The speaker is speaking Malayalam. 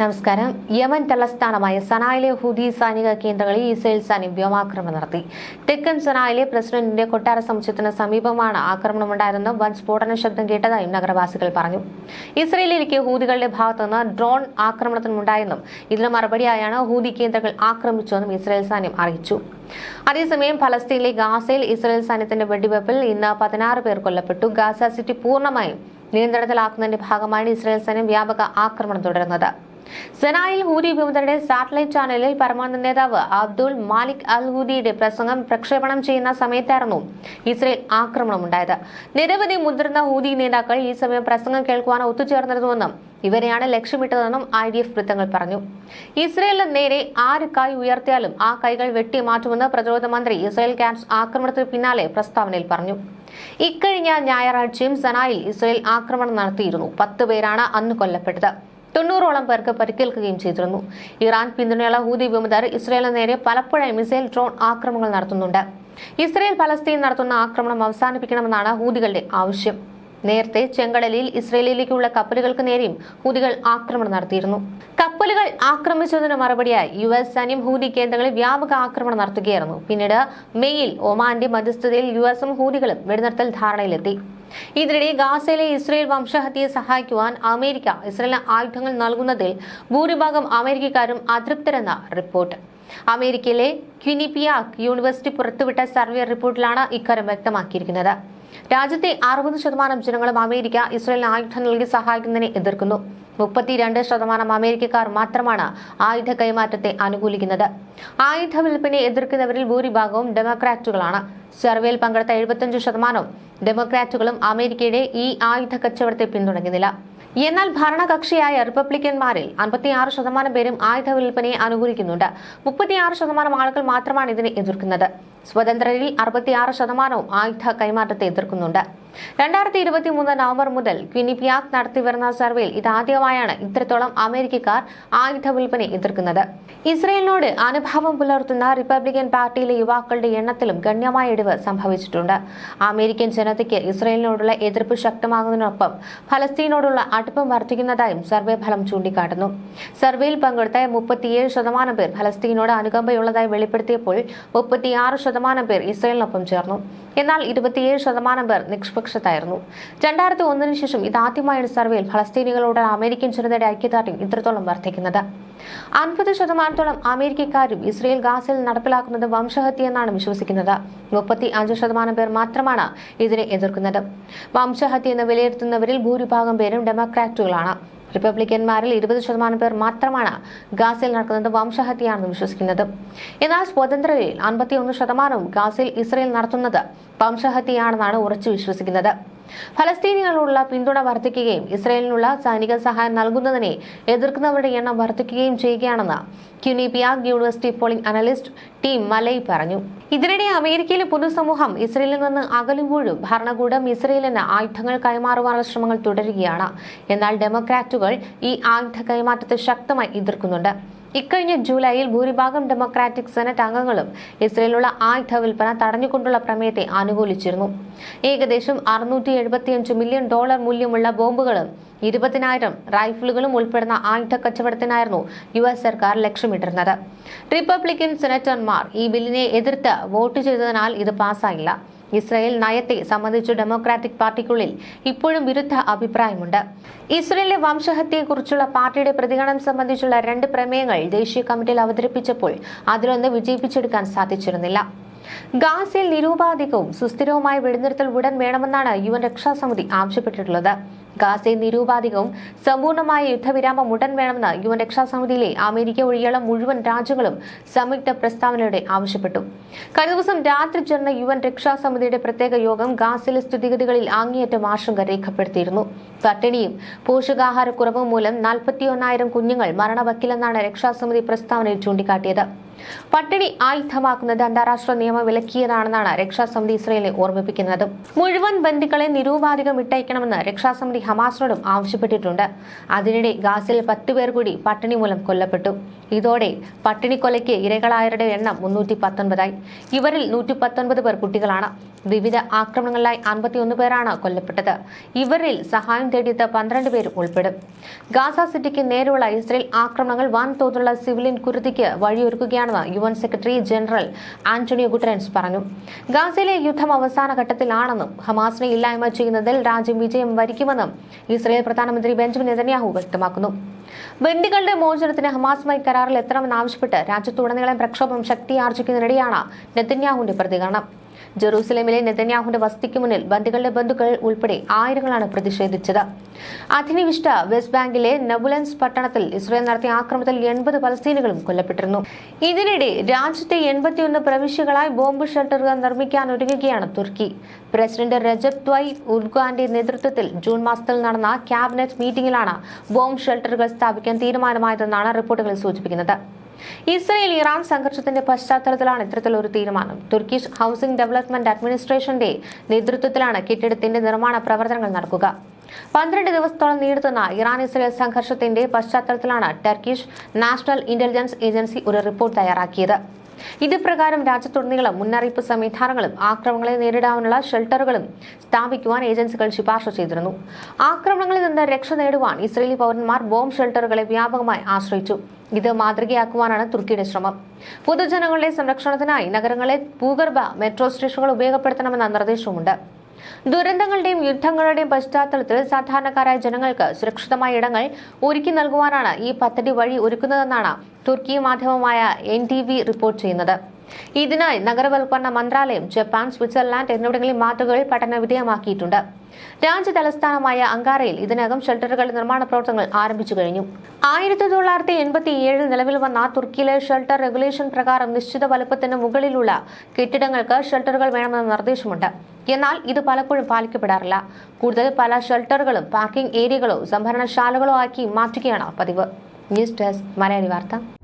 നമസ്കാരം. യമൻ തലസ്ഥാനമായ സനായിലെ ഹുദി സൈനിക കേന്ദ്രങ്ങളിൽ ഇസ്രയേൽ സൈന്യം വ്യോമാക്രമണം നടത്തി. തെക്കൻ സനായിലെ പ്രസിഡന്റിന്റെ കൊട്ടാര സമുച്ചയത്തിന് സമീപമാണ് ആക്രമണമുണ്ടായിരുന്ന വൻ സ്ഫോടന ശബ്ദം കേട്ടതായും നഗരവാസികൾ പറഞ്ഞു. ഇസ്രയേലിലേക്ക് ഹൂതികളുടെ ഭാഗത്തുനിന്ന് ഡ്രോൺ ആക്രമണത്തിനുണ്ടായെന്നും ഇതിന് മറുപടിയായാണ് ഹൂതി കേന്ദ്രങ്ങൾ ആക്രമിച്ചതെന്നും ഇസ്രയേൽ സൈന്യം അറിയിച്ചു. അതേസമയം ഫലസ്തീനിലെ ഗാസയിൽ ഇസ്രയേൽ സൈന്യത്തിന്റെ വെടിവെപ്പിൽ ഇന്ന് പതിനാറ് പേർ കൊല്ലപ്പെട്ടു. ഗാസ സിറ്റി പൂർണമായും നിയന്ത്രണത്തിലാക്കുന്നതിന്റെ ഭാഗമാണ് ഇസ്രായേൽ സൈന്യം വ്യാപക ആക്രമണം തുടരുന്നത്. സെനായിൽ ഹൂരി വിമതരുടെ സാറ്റലൈറ്റ് ചാനലിൽ പരമാനന്ദ നേതാവ് അബ്ദുൾ മാലിക് അൽ ഹൂദിയുടെ പ്രസംഗം പ്രക്ഷേപണം ചെയ്യുന്ന സമയത്തായിരുന്നു ഇസ്രയേൽ ആക്രമണമുണ്ടായത്. നിരവധി മുതിർന്ന ഹൂദി നേതാക്കൾ ഈ സമയം പ്രസംഗം കേൾക്കുവാൻ ഒത്തുചേർന്നിരുന്നുവെന്നും ഇവരെയാണ് ലക്ഷ്യമിട്ടതെന്നും ഐ ഡി എഫ് വൃത്തങ്ങൾ പറഞ്ഞു. ഇസ്രയേലിന് നേരെ ആര് കൈ ഉയർത്തിയാലും ആ കൈകൾ വെട്ടിമാറ്റുമെന്ന് പ്രതിരോധ മന്ത്രി ഇസ്രയേൽ ക്യാൻസ് ആക്രമണത്തിന് പിന്നാലെ പ്രസ്താവനയിൽ പറഞ്ഞു. ഇക്കഴിഞ്ഞ ഞായറാഴ്ചയും സനായിൽ ഇസ്രയേൽ ആക്രമണം നടത്തിയിരുന്നു. പത്ത് പേരാണ് അന്ന് കൊല്ലപ്പെട്ടത്. തൊണ്ണൂറോളം പേർക്ക് പരിക്കേൽക്കുകയും ചെയ്തിരുന്നു. ഇറാൻ പിന്തുണയുള്ള ഹൂതി വിമതർ ഇസ്രയേലിന് നേരെ പലപ്പോഴായി മിസൈൽ ഡ്രോൺ ആക്രമണങ്ങൾ നടത്തുന്നുണ്ട്. ഇസ്രയേൽ പലസ്തീൻ നടത്തുന്ന ആക്രമണം അവസാനിപ്പിക്കണമെന്നാണ് ഹൂതികളുടെ ആവശ്യം. നേരത്തെ ചെങ്കടലിൽ ഇസ്രയേലിലേക്കുള്ള കപ്പലുകൾക്ക് നേരെയും ഹൂതികൾ ആക്രമണം നടത്തിയിരുന്നു. കപ്പലുകൾ ആക്രമിച്ചതിന് മറുപടിയായി യു എസ് സൈന്യം ഹൂതി കേന്ദ്രങ്ങളിൽ വ്യാപക ആക്രമണം നടത്തുകയായിരുന്നു. പിന്നീട് മെയ്യിൽ ഒമാന്റെ മധ്യസ്ഥതയിൽ യു എസും ഹൂതികളും വെടിനിർത്തൽ ധാരണയിലെത്തി. ഇതിനിടെ ഗാസയിലെ ഇസ്രയേൽ വംശഹത്യയെ സഹായിക്കുവാൻ അമേരിക്ക ഇസ്രയേലിന് ആയുധങ്ങൾ നൽകുന്നതിൽ ഭൂരിഭാഗം അമേരിക്കക്കാരും അതൃപ്തരെന്ന റിപ്പോർട്ട്. അമേരിക്കയിലെ ക്വിനിപ്പിയാക് യൂണിവേഴ്സിറ്റി പുറത്തുവിട്ട സർവേ റിപ്പോർട്ടിലാണ് ഇക്കാര്യം വ്യക്തമാക്കിയിരിക്കുന്നത്. രാജ്യത്തെ അറുപത് ശതമാനം ജനങ്ങളും അമേരിക്ക ഇസ്രയേലിന് ആയുധം നൽകി സഹായിക്കുന്നതിനെ എതിർക്കുന്നു. മുപ്പത്തിരണ്ട് ശതമാനം അമേരിക്കക്കാർ മാത്രമാണ് ആയുധ കൈമാറ്റത്തെ അനുകൂലിക്കുന്നത്. ആയുധ വിൽപ്പനയെ എതിർക്കുന്നവരിൽ ഭൂരിഭാഗവും ഡെമോക്രാറ്റുകളാണ്. സർവേയിൽ പങ്കെടുത്ത എഴുപത്തിയഞ്ച് ശതമാനവും ഡെമോക്രാറ്റുകളും അമേരിക്കയുടെ ഈ ആയുധ കച്ചവടത്തെ പിന്തുണയ്ക്കുന്നില്ല. എന്നാൽ ഭരണകക്ഷിയായ റിപ്പബ്ലിക്കന്മാരിൽ അൻപത്തിയാറ് ശതമാനം പേരും ആയുധ വിൽപ്പനയെ അനുകൂലിക്കുന്നുണ്ട്. മുപ്പത്തിയാറ് ശതമാനം ആളുകൾ മാത്രമാണ് ഇതിനെ എതിർക്കുന്നത്. സ്വതന്ത്രരിൽ അറുപത്തിയാറ് ശതമാനവും ആയുധ കൈമാറ്റത്തെ എതിർക്കുന്നുണ്ട്. രണ്ടായിരത്തി ഇരുപത്തി മൂന്ന് നവംബർ മുതൽ ക്വിനിപ്പിയാക് നടത്തിവരുന്ന സർവേയിൽ ഇതാദ്യമായാണ് ഇത്രത്തോളം അമേരിക്കക്കാർ ആയുധ വിൽപ്പന എതിർക്കുന്നത്. ഇസ്രയേലിനോട് അനുഭാവം പുലർത്തുന്ന റിപ്പബ്ലിക്കൻ പാർട്ടിയിലെ യുവാക്കളുടെ എണ്ണത്തിലും ഗണ്യമായ ഇടിവ് സംഭവിച്ചിട്ടുണ്ട്. അമേരിക്കൻ ജനതയ്ക്ക് ഇസ്രയേലിനോടുള്ള എതിർപ്പ് ശക്തമാകുന്നതിനൊപ്പം ഫലസ്തീനോടുള്ള അടുപ്പം വർദ്ധിക്കുന്നതായും സർവേ ഫലം ചൂണ്ടിക്കാട്ടുന്നു. സർവേയിൽ പങ്കെടുത്ത മുപ്പത്തിയേഴ് ശതമാനം പേർ ഫലസ്തീനോട് അനുകമ്പയുള്ളതായി വെളിപ്പെടുത്തിയപ്പോൾ മുപ്പത്തിയാറ് ശതമാനം പേർ ഇസ്രയേലിനൊപ്പം ചേർന്നു. എന്നാൽ ഇരുപത്തിയേഴ് ശതമാനം പേർ നിഷ്പക്ഷത്തായിരുന്നു. രണ്ടായിരത്തി ഒന്നിന് ശേഷം ഇതാദ്യമായാണ് സർവേയിൽ ഫലസ്തീനികളോട് അമേരിക്കൻ ജനതയുടെ ഐക്യദാർഢ്യം ഇത്രത്തോളം വർദ്ധിക്കുന്നത്. അൻപത് ശതമാനത്തോളം അമേരിക്കക്കാരും ഇസ്രയേൽ ഗാസയിൽ നടപ്പിലാക്കുന്നത് വംശഹത്യ എന്നാണ് വിശ്വസിക്കുന്നത്. മുപ്പത്തി അഞ്ച് ശതമാനം പേർ മാത്രമാണ് ഇതിനെ എതിർക്കുന്നത്. വംശഹത്യ എന്ന് വിലയിരുത്തുന്നവരിൽ ഭൂരിഭാഗം പേരും ഡെമോക്രാറ്റുകളാണ്. റിപ്പബ്ലിക്കന്മാരിൽ ഇരുപത് ശതമാനം പേർ മാത്രമാണ് ഗാസയിൽ നടക്കുന്നത് വംശഹത്യയാണെന്ന് വിശ്വസിക്കുന്നത്. എന്നാൽ സ്വതന്ത്രരിൽ അൻപത്തിയൊന്ന് ശതമാനവും ഗാസയിൽ ഇസ്രയേൽ നടത്തുന്നത് വംശഹത്യയാണെന്നാണ് ഉറച്ചു വിശ്വസിക്കുന്നത്. ഫലസ്തീനികളോടുള്ള പിന്തുണ വർദ്ധിക്കുകയും ഇസ്രയേലിനുള്ള സൈനിക സഹായം നൽകുന്നതിനെ എതിർക്കുന്നവരുടെ എണ്ണം വർദ്ധിക്കുകയും ചെയ്യുകയാണെന്ന് Quinnipiac University polling analyst Tim Malloy പറഞ്ഞു. ഇതിനിടെ അമേരിക്കയിലെ പൊതുസമൂഹം ഇസ്രയേലിൽ നിന്ന് അകലുമ്പോഴും ഭരണകൂടം ഇസ്രയേലിന് ആയുധങ്ങൾ കൈമാറുവാനുള്ള ശ്രമങ്ങൾ തുടരുകയാണ്. എന്നാൽ ഡെമോക്രാറ്റുകൾ ഈ ആയുധ കൈമാറ്റത്തെ ശക്തമായി എതിർക്കുന്നുണ്ട്. ഇക്കഴിഞ്ഞ ജൂലൈയിൽ ഭൂരിഭാഗം ഡെമോക്രാറ്റിക് സെനറ്റ് അംഗങ്ങളും ഇസ്രയേലിനുള്ള ആയുധ വിൽപ്പന തടഞ്ഞുകൊണ്ടുള്ള പ്രമേയത്തെ അനുകൂലിച്ചിരുന്നു ഏകദേശം അറുന്നൂറ്റി എഴുപത്തിയഞ്ച് മില്യൺ ഡോളർ മൂല്യമുള്ള ബോംബുകളും ഇരുപതിനായിരം റൈഫിളുകളും ഉൾപ്പെടുന്ന ആയുധ കച്ചവടത്തിനായിരുന്നു യു എസ് സർക്കാർ ലക്ഷ്യമിട്ടിരുന്നത്. റിപ്പബ്ലിക്കൻ സെനറ്റർമാർ ഈ ബില്ലിനെ എതിർത്ത് വോട്ട് ചെയ്തതിനാൽ ഇത് പാസ്സായില്ല ഇസ്രായേൽ നയത്തെ സംബന്ധിച്ച് ഡെമോക്രാറ്റിക് പാർട്ടിക്കുള്ളിൽ ഇപ്പോഴും വിരുദ്ധ അഭിപ്രായമുണ്ട്. ഇസ്രയേലിലെ വംശഹത്യയെക്കുറിച്ചുള്ള പാർട്ടിയുടെ പ്രതികരണം സംബന്ധിച്ചുള്ള രണ്ട് പ്രമേയങ്ങൾ ദേശീയ കമ്മിറ്റിയിൽ അവതരിപ്പിച്ചപ്പോൾ അതിലൊന്ന് വിജയിപ്പിച്ചെടുക്കാൻ സാധിച്ചിരുന്നില്ല. ഗാസയിൽ നിരൂപാധികവും സുസ്ഥിരവുമായ വെടിനിർത്തൽ ഉടൻ വേണമെന്നാണ് യു എൻ രക്ഷാസമിതി ആവശ്യപ്പെട്ടിട്ടുള്ളത്. ഗാസയിൽ നിരൂപാധികവും സമ്പൂർണമായ യുദ്ധവിരാമം ഉടൻ വേണമെന്ന് യു എൻ രക്ഷാസമിതിയിലെ അമേരിക്ക ഒഴികെയുള്ള മുഴുവൻ രാജ്യങ്ങളും സംയുക്ത പ്രസ്താവനയുടെ ആവശ്യപ്പെട്ടു. കഴിഞ്ഞ ദിവസം രാത്രി ചേർന്ന യു എൻ രക്ഷാസമിതിയുടെ പ്രത്യേക യോഗം ഗാസയിലെ സ്ഥിതിഗതികളിൽ അങ്ങേയറ്റം ആശങ്ക രേഖപ്പെടുത്തിയിരുന്നു. പട്ടിണിയും പോഷകാഹാരക്കുറവും മൂലം നാൽപ്പത്തിയൊന്നായിരം കുഞ്ഞുങ്ങൾ മരണവക്കില്ലെന്നാണ് രക്ഷാസമിതി പ്രസ്താവനയിൽ ചൂണ്ടിക്കാട്ടിയത്. പട്ടിണി ആയുധമാക്കുന്നത് അന്താരാഷ്ട്ര നിയമം വിലക്കിയതാണെന്നാണ് രക്ഷാസമിതി ഇസ്രയേലിനെ ഓർമ്മിപ്പിക്കുന്നത്. മുഴുവൻ ബന്ധുക്കളെ നിരൂപാധികം വിട്ടയക്കണമെന്ന് രക്ഷാസമിതി ഹമാസിനോടും ആവശ്യപ്പെട്ടിട്ടുണ്ട്. അതിനിടെ ഗാസിൽ പത്ത് പേർ കൂടി പട്ടിണി മൂലം കൊല്ലപ്പെട്ടു. ഇതോടെ പട്ടിണിക്കൊലയ്ക്ക് ഇരകളായവരുടെ എണ്ണം മുന്നൂറ്റി പത്തൊൻപതായി. ഇവരിൽ നൂറ്റി പത്തൊൻപത് പേർ കുട്ടികളാണ്. വിവിധ ആക്രമണങ്ങളിലായി അൻപത്തിയൊന്ന് പേരാണ് കൊല്ലപ്പെട്ടത്. ഇവരിൽ സഹായം തേടിയത് പന്ത്രണ്ട് പേരും ഉൾപ്പെടും. ഗാസ സിറ്റിക്ക് നേരെയുള്ള ഇസ്രയേൽ ആക്രമണങ്ങൾ വൻതോതിലുള്ള സിവിലിയൻ കുരുതിക്ക് വഴിയൊരുക്കുകയാണെന്ന് U N secretary general Antonio Guterres പറഞ്ഞു. ഗാസയിലെ യുദ്ധം അവസാന ഘട്ടത്തിലാണെന്നും ഹമാസിനെ ഇല്ലായ്മ ചെയ്യുന്നതിൽ രാജ്യം വിജയം വരിക്കുമെന്നും ഇസ്രയേൽ പ്രധാനമന്ത്രി ബെഞ്ചമിൻ നെതന്യാഹു വ്യക്തമാക്കുന്നു. ബന്ദികളുടെ മോചനത്തിന് ഹമാസുമായി കരാറിൽ എത്തണമെന്നാവശ്യപ്പെട്ട് രാജ്യത്തുടനീളം പ്രക്ഷോഭം ശക്തിയാർജിക്കുന്നതിനിടെയാണ് നെതന്യാഹുവിന്റെ പ്രതികരണം. ജെറൂസലേമിലെ നെതന്യാഹുവിന്റെ വസതിക്ക് മുന്നിൽ ബന്ദികളുടെ ബന്ധുക്കൾ ഉൾപ്പെടെ ആയിരങ്ങളാണ് പ്രതിഷേധിച്ചത്. അധിനിവിഷ്ട വെസ്റ്റ് ബാങ്കിലെ നബുലൻസ് പട്ടണത്തിൽ ഇസ്രയേൽ നടത്തിയ ആക്രമണത്തിൽ എൺപത് പലസ്തീനുകളും കൊല്ലപ്പെട്ടിരുന്നു. ഇതിനിടെ രാജ്യത്തെ എൺപത്തിയൊന്ന് പ്രവിശ്യകളായി ബോംബ് ഷെൽട്ടറുകൾ നിർമ്മിക്കാൻ ഒരുങ്ങുകയാണ് തുർക്കി. പ്രസിഡന്റ് രജബ് ത്വയ് ഉർഗാന്റെ നേതൃത്വത്തിൽ ജൂൺ മാസത്തിൽ നടന്ന ക്യാബിനറ്റ് മീറ്റിംഗിലാണ് ബോംബ് ഷെൽട്ടറുകൾ സ്ഥാപിക്കാൻ തീരുമാനമായതെന്നാണ് റിപ്പോർട്ടുകൾ സൂചിപ്പിക്കുന്നത്. ഇസ്രയേൽ ഇറാൻ സംഘർഷത്തിന്റെ പശ്ചാത്തലത്തിലാണ് ഇത്തരത്തിലൊരു തീരുമാനം. തുർക്കിഷ് ഹൗസിംഗ് ഡെവലപ്മെന്റ് അഡ്മിനിസ്ട്രേഷന്റെ നേതൃത്വത്തിലാണ് കെട്ടിടത്തിന്റെ നിർമ്മാണ പ്രവർത്തനങ്ങൾ നടക്കുക. പന്ത്രണ്ട് ദിവസത്തോളം നീണ്ടുനിന്ന ഇറാൻ ഇസ്രയേൽ സംഘർഷത്തിന്റെ പശ്ചാത്തലത്തിലാണ് ടർക്കിഷ് നാഷണൽ ഇന്റലിജൻസ് ഏജൻസി ഒരു റിപ്പോർട്ട് തയ്യാറാക്കിയത്. ഇത് പ്രകാരം രാജ്യത്തുടനീളം മുന്നറിയിപ്പ് സംവിധാനങ്ങളും ആക്രമണങ്ങളെ നേരിടാനുള്ള ഷെൽട്ടറുകളും സ്ഥാപിക്കുവാൻ ഏജൻസികൾ ശുപാർശ ചെയ്തിരുന്നു. ആക്രമണങ്ങളിൽ നിന്ന് രക്ഷ നേടുവാൻ ഇസ്രയേലി പൗരന്മാർ ബോംബ് ഷെൽട്ടറുകളെ വ്യാപകമായി ആശ്രയിച്ചു. ഇത് മാതൃകയാക്കുവാനാണ് തുർക്കിയുടെ ശ്രമം. പൊതുജനങ്ങളുടെ സംരക്ഷണത്തിനായി നഗരങ്ങളെ ഭൂഗർഭ മെട്രോ സ്റ്റേഷനുകൾ ഉപയോഗപ്പെടുത്തണമെന്ന നിർദ്ദേശവുമുണ്ട്. ദുരന്തങ്ങളുടെയും യുദ്ധങ്ങളുടെയും പശ്ചാത്തലത്തിൽ സാധാരണക്കാരായ ജനങ്ങൾക്ക് സുരക്ഷിതമായ ഇടങ്ങൾ ഒരുക്കി നൽകുവാനാണ് ഈ പദ്ധതി വഴി ഒരുക്കുന്നതെന്നാണ് തുർക്കി മാധ്യമമായ എൻ റിപ്പോർട്ട് ചെയ്യുന്നത്. ഇതിനായി നഗരവൽക്കരണ മന്ത്രാലയം ജപ്പാൻ സ്വിറ്റ്സർലാൻഡ് എന്നിവിടങ്ങളിൽ മാതൃകകൾ പഠന വിധേയമാക്കിയിട്ടുണ്ട്. രാജ്യ തലസ്ഥാനമായ അങ്കാരയിൽ ഇതിനകം ഷെൽട്ടറുകളുടെ നിർമ്മാണ പ്രവർത്തനങ്ങൾ ആരംഭിച്ചു കഴിഞ്ഞു. ആയിരത്തി തൊള്ളായിരത്തി എൺപത്തി ഏഴിൽ നിലവിൽ വന്ന തുർക്കിയിലെ ഷെൽട്ടർ റെഗുലേഷൻ പ്രകാരം നിശ്ചിത വലുപ്പത്തിന് മുകളിലുള്ള കെട്ടിടങ്ങൾക്ക് ഷെൽട്ടറുകൾ വേണമെന്ന നിർദ്ദേശമുണ്ട്. എന്നാൽ ഇത് പലപ്പോഴും പാലിക്കപ്പെടാറില്ല. കൂടുതൽ പല ഷെൽട്ടറുകളും പാർക്കിംഗ് ഏരിയകളോ സംഭരണശാലകളോ ആക്കി മാറ്റുകയാണ് പതിവ്. ന്യൂസ് ഡെസ്ക് മലയാളി വാർത്ത.